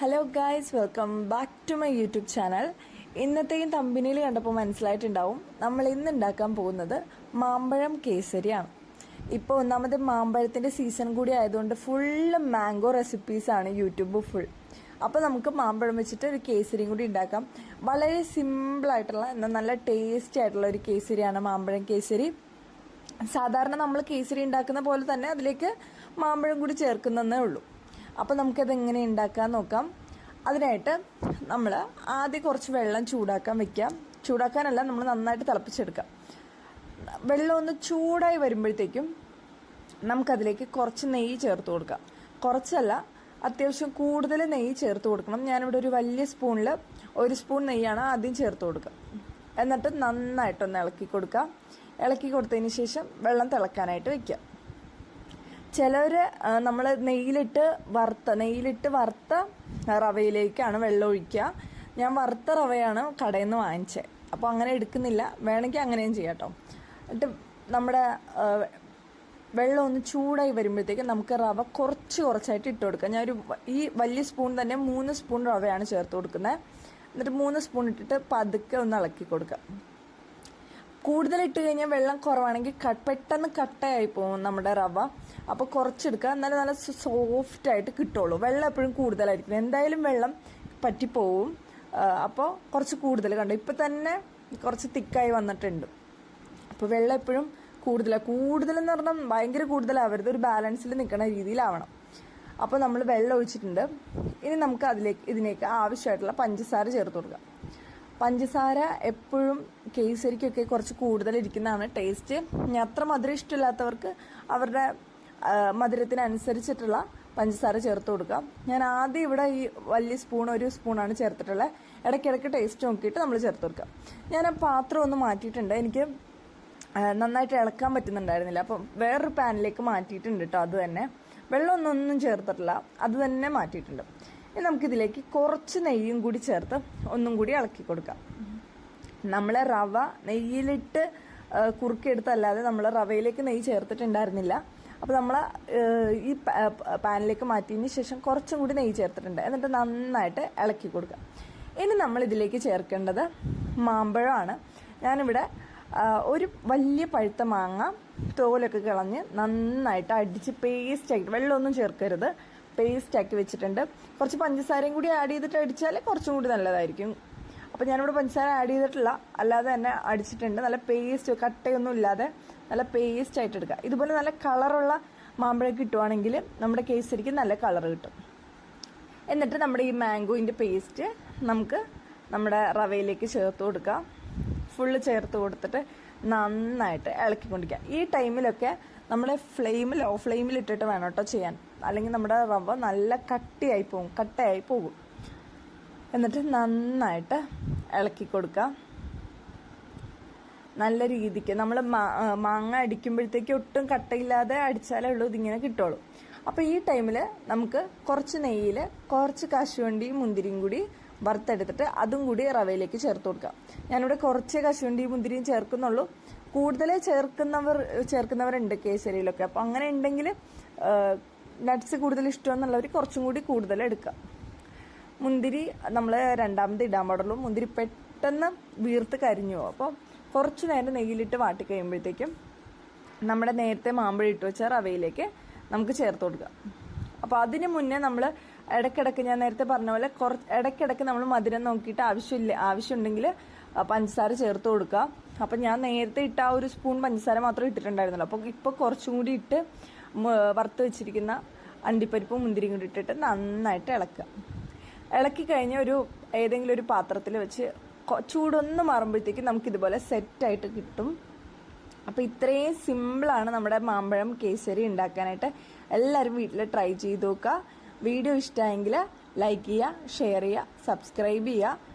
Hello guys welcome back to my YouTube channel ഇന്നത്തെയും തമ്പിനിയിൽ കണ്ടപ്പോൾ മനസ്സിലായിട്ടുണ്ടാവും. നമ്മൾ ഇന്ന് ഉണ്ടാക്കാൻ പോകുന്നത് മാമ്പഴം കേസരിയാണ്. ഇപ്പോൾ ഒന്നാമത് മാമ്പഴത്തിന്റെ സീസൺ കൂടി ആയതുകൊണ്ട് ഫുള്ള് മാംഗോ റെസിപ്പീസാണ് യൂട്യൂബ് ഫുൾ അപ്പോൾ നമുക്ക് മാമ്പഴം വെച്ചിട്ട് ഒരു കേസരിയും കൂടി ഉണ്ടാക്കാം. വളരെ സിമ്പിളായിട്ടുള്ള എന്നാൽ നല്ല ടേസ്റ്റി ആയിട്ടുള്ള ഒരു കേസരിയാണ് മാമ്പഴം കേസരി. സാധാരണ നമ്മൾ കേസരി ഉണ്ടാക്കുന്ന പോലെ തന്നെ അതിലേക്ക് മാമ്പഴം കൂടി ചേർക്കുന്നതേ ഉള്ളൂ. അപ്പോൾ നമുക്കത് എങ്ങനെ ഉണ്ടാക്കാൻ നോക്കാം. അതിനായിട്ട് നമ്മൾ ആദ്യം കുറച്ച് വെള്ളം ചൂടാക്കാൻ വെക്കാം. ചൂടാക്കാനല്ല നമ്മൾ നന്നായിട്ട് തിളപ്പിച്ചെടുക്കാം വെള്ളം ഒന്ന് ചൂടായി വരുമ്പോഴത്തേക്കും നമുക്കതിലേക്ക് കുറച്ച് നെയ്യ് ചേർത്ത് കൊടുക്കാം. കുറച്ചല്ല അത്യാവശ്യം കൂടുതൽ നെയ്യ് ചേർത്ത് കൊടുക്കണം. ഞാനിവിടെ ഒരു വലിയ സ്പൂണിൽ ഒരു സ്പൂൺ നെയ്യാണ് ആദ്യം ചേർത്ത് കൊടുക്കുക. എന്നിട്ട് നന്നായിട്ടൊന്ന് ഇളക്കി കൊടുക്കാം ഇളക്കി കൊടുത്തതിന് ശേഷം വെള്ളം തിളക്കാനായിട്ട് വെക്കാം ചിലർ നമ്മൾ നെയ്യിലിട്ട് വറുത്ത നെയ്യിലിട്ട് വറുത്ത റവയിലേക്കാണ് വെള്ളം ഒഴിക്കുക. ഞാൻ വറുത്ത റവയാണ് കടയിൽ നിന്ന് വാങ്ങിച്ചത് അപ്പോൾ അങ്ങനെ എടുക്കുന്നില്ല. വേണമെങ്കിൽ അങ്ങനെയും ചെയ്യാം കേട്ടോ എന്നിട്ട് നമ്മുടെ വെള്ളം ഒന്ന് ചൂടായി വരുമ്പോഴത്തേക്ക് നമുക്ക് റവ കുറച്ച് കുറച്ചായിട്ട് ഇട്ട് കൊടുക്കാം. ഞാൻ ഈ വലിയ സ്പൂൺ തന്നെ മൂന്ന് സ്പൂൺ റവയാണ് ചേർത്ത് കൊടുക്കുന്നത്. എന്നിട്ട് മൂന്ന് സ്പൂൺ ഇട്ടിട്ട് പതുക്കെ ഒന്ന് ഇളക്കി കൊടുക്കാം. കൂടുതൽ ഇട്ട് കഴിഞ്ഞാൽ വെള്ളം കുറവാണെങ്കിൽ കട്ട് പെട്ടെന്ന് കട്ടയായി പോകും നമ്മുടെ റവ. അപ്പോൾ കുറച്ചെടുക്കുക. എന്നാലും നല്ല സോഫ്റ്റ് ആയിട്ട് കിട്ടുള്ളൂ. വെള്ളം എപ്പോഴും കൂടുതലായിരിക്കും. എന്തായാലും വെള്ളം പറ്റിപ്പോവും. അപ്പോൾ കുറച്ച് കൂടുതൽ കണ്ടു. ഇപ്പം തന്നെ കുറച്ച് തിക്കായി വന്നിട്ടുണ്ട്. അപ്പോൾ വെള്ളം എപ്പോഴും കൂടുതലാണ് കൂടുതലെന്ന് പറഞ്ഞാൽ ഭയങ്കര കൂടുതലാവരുത് ഒരു ബാലൻസിൽ നിൽക്കുന്ന രീതിയിലാവണം. അപ്പോൾ നമ്മൾ വെള്ളം ഒഴിച്ചിട്ടുണ്ട്. ഇനി നമുക്ക് അതിലേക്ക് ഇതിലേക്ക് ആവശ്യമായിട്ടുള്ള പഞ്ചസാര ചേർത്ത് കൊടുക്കാം. പഞ്ചസാര എപ്പോഴും കേസരിക്കൊക്കെ കുറച്ച് കൂടുതൽ ഇരിക്കുന്നതാണ് ടേസ്റ്റ് ഇനി അത്ര മധുരം ഇഷ്ടമില്ലാത്തവർക്ക് അവരുടെ മധുരത്തിനനുസരിച്ചിട്ടുള്ള പഞ്ചസാര ചേർത്ത് കൊടുക്കാം. ഞാൻ ആദ്യം ഇവിടെ ഈ വലിയ സ്പൂൺ ഒരു സ്പൂണാണ് ചേർത്തിട്ടുള്ളത്. ഇടയ്ക്കിടയ്ക്ക് ടേസ്റ്റ് നോക്കിയിട്ട് നമ്മൾ ചേർത്ത് കൊടുക്കാം. ഞാൻ ആ പാത്രം ഒന്ന് മാറ്റിയിട്ടുണ്ട്. എനിക്ക് നന്നായിട്ട് ഇളക്കാൻ പറ്റുന്നുണ്ടായിരുന്നില്ല. അപ്പം വേറൊരു പാനിലേക്ക് മാറ്റിയിട്ടുണ്ട് കേട്ടോ അത് തന്നെ. വെള്ളമൊന്നും ഒന്നും ചേർത്തിട്ടില്ല. അത് തന്നെ മാറ്റിയിട്ടുണ്ട്. ഇനി നമുക്കിതിലേക്ക് കുറച്ച് നെയ്യും കൂടി ചേർത്ത് ഒന്നും കൂടി ഇളക്കി കൊടുക്കാം. നമ്മൾ റവ നെയ്യിലിട്ട് കുറുക്കിയെടുത്തല്ലാതെ നമ്മൾ റവയിലേക്ക് നെയ്യ് ചേർത്തിട്ടുണ്ടായിരുന്നില്ല. അപ്പോൾ നമ്മൾ ഈ പാനിലേക്ക് മാറ്റിയതിന് ശേഷം കുറച്ചും കൂടി നെയ്യ് ചേർത്തിട്ടുണ്ട്. എന്നിട്ട് നന്നായിട്ട് ഇളക്കി കൊടുക്കുക ഇനി നമ്മൾ ഇതിലേക്ക് ചേർക്കേണ്ടത് മാമ്പഴമാണ്. ഞാനിവിടെ ഒരു വലിയ പഴുത്ത മാങ്ങ തോലൊക്കെ കളഞ്ഞ് നന്നായിട്ട് അടിച്ച് പേസ്റ്റ് ആയിട്ട് വെള്ളമൊന്നും ചേർക്കരുത്. പേസ്റ്റ് ആക്കി വെച്ചിട്ടുണ്ട്. കുറച്ച് പഞ്ചസാരയും കൂടി ആഡ് ചെയ്തിട്ട് അടിച്ചാൽ കുറച്ചും കൂടി നല്ലതായിരിക്കും. അപ്പോൾ ഞാനിവിടെ പഞ്ചസാര ആഡ് ചെയ്തിട്ടില്ല. അല്ലാതെ തന്നെ അടിച്ചിട്ടുണ്ട്. നല്ല പേസ്റ്റ് കട്ടയൊന്നും ഇല്ലാതെ നല്ല പേസ്റ്റ് ആയിട്ട് എടുക്കുക. ഇതുപോലെ നല്ല കളറുള്ള മാമ്പഴം കിട്ടുവാണെങ്കിൽ നമ്മുടെ കേസരിക്ക് നല്ല കളർ കിട്ടും. എന്നിട്ട് നമ്മുടെ ഈ മാംഗോയിന്റെ പേസ്റ്റ് നമുക്ക് നമ്മുടെ റവയിലേക്ക് ചേർത്ത് കൊടുക്കാം. ഫുള്ള് ചേർത്ത് കൊടുത്തിട്ട് നന്നായിട്ട് ഇളക്കിക്കൊണ്ടിരിക്കുക. ഈ ടൈമിലൊക്കെ നമ്മുടെ ഫ്ലെയിം ലോ ഫ്ലെയിമിൽ ഇട്ടിട്ട് വേണം കേട്ടോ ചെയ്യാൻ. അല്ലെങ്കിൽ നമ്മുടെ റവ നല്ല കട്ടിയായി പോകും കട്ടയായി പോകും എന്നിട്ട് നന്നായിട്ട് ഇളക്കി കൊടുക്കുക നല്ല രീതിക്ക് നമ്മൾ മാങ്ങ അടിക്കുമ്പോഴത്തേക്ക് ഒട്ടും കട്ടയില്ലാതെ അടിച്ചാലേ ഉള്ളൂ ഇതിങ്ങനെ കിട്ടുള്ളൂ. അപ്പോൾ ഈ ടൈമിൽ നമുക്ക് കുറച്ച് നെയ്യിൽ കുറച്ച് കശുവണ്ടിയും മുന്തിരിയും കൂടി വറുത്തെടുത്തിട്ട് അതും കൂടി റവയിലേക്ക് ചേർത്ത് കൊടുക്കാം. ഞാനിവിടെ കുറച്ച് കശുവണ്ടിയും മുന്തിരിയും ചേർക്കുന്നുള്ളൂ. കൂടുതൽ ചേർക്കുന്നവർ ചേർക്കുന്നവരുണ്ട് കേസരിയിലൊക്കെ. അപ്പോൾ അങ്ങനെ ഉണ്ടെങ്കിൽ നട്ട്സ് കൂടുതൽ ഇഷ്ടമെന്നുള്ളവർ കുറച്ചും കൂടി കൂടുതൽ എടുക്കുക മുന്തിരി നമ്മൾ രണ്ടാമത് ഇടാൻ പാടുള്ളൂ. മുന്തിരി പെട്ടെന്ന് വീർത്ത് കരിഞ്ഞു അപ്പോൾ കുറച്ച് നേരം നെയ്യിലിട്ട് വാട്ടി കഴിയുമ്പോഴത്തേക്കും നമ്മുടെ നേരത്തെ മാമ്പഴം ഇട്ട് വെച്ച റവയിലേക്ക് നമുക്ക് ചേർത്ത് കൊടുക്കാം. അപ്പോൾ അതിന് മുന്നേ നമ്മൾ ഇടയ്ക്കിടയ്ക്ക് ഞാൻ നേരത്തെ പറഞ്ഞ പോലെ കുറച്ച് ഇടയ്ക്കിടയ്ക്ക് നമ്മൾ മധുരം നോക്കിയിട്ട് ആവശ്യമില്ല ആവശ്യമുണ്ടെങ്കിൽ പഞ്ചസാര ചേർത്ത് കൊടുക്കുക. അപ്പം ഞാൻ നേരത്തെ ഇട്ട ആ ഒരു സ്പൂൺ പഞ്ചസാര മാത്രമേ ഇട്ടിട്ടുണ്ടായിരുന്നുള്ളൂ അപ്പോൾ ഇപ്പോൾ കുറച്ചും കൂടി ഇട്ട് വറുത്ത് വെച്ചിരിക്കുന്ന അണ്ടിപ്പരിപ്പും മുന്തിരിയും കൂടി ഇട്ടിട്ട് നന്നായിട്ട് ഇളക്കുക. ഇളക്കി കഴിഞ്ഞ ഒരു ഏതെങ്കിലും ഒരു പാത്രത്തിൽ വെച്ച് ചൂടൊന്ന് മാറുമ്പോഴത്തേക്ക് നമുക്കിതുപോലെ സെറ്റായിട്ട് കിട്ടും. അപ്പോൾ ഇത്രയും സിമ്പിളാണ് നമ്മുടെ മാമ്പഴം കേസരി ഉണ്ടാക്കാനായിട്ട്. എല്ലാവരും വീട്ടിൽ ട്രൈ ചെയ്ത് നോക്കുക. വീഡിയോ ഇഷ്ടമായെങ്കിൽ ലൈക്ക് ചെയ്യുക ഷെയർ ചെയ്യുക സബ്സ്ക്രൈബ് ചെയ്യുക.